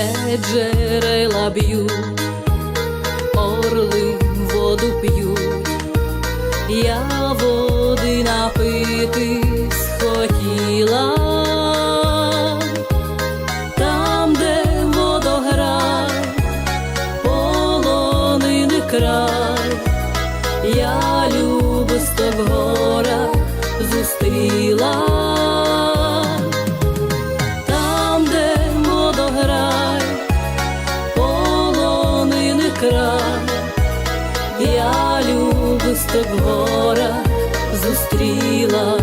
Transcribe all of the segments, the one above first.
мене джерела б'ють, орли воду п'ють, я води напити схотіла там, де водограй, полонини край, я люблю з тобою. діточок горах зустріла,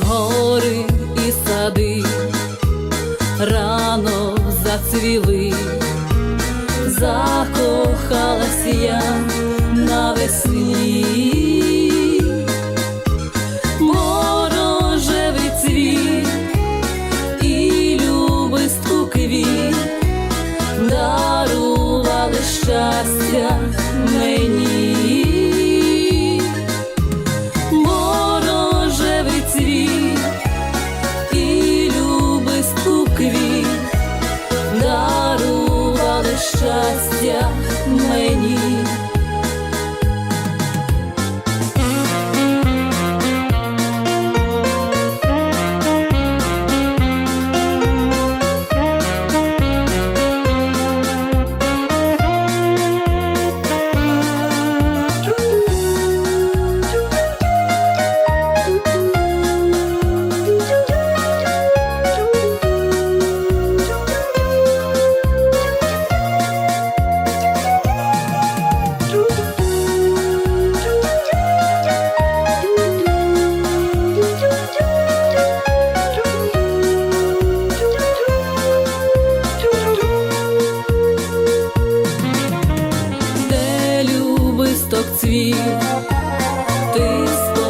гори і сади рано зацвіли, закохалась я навесні. щастя мені. відповів ти.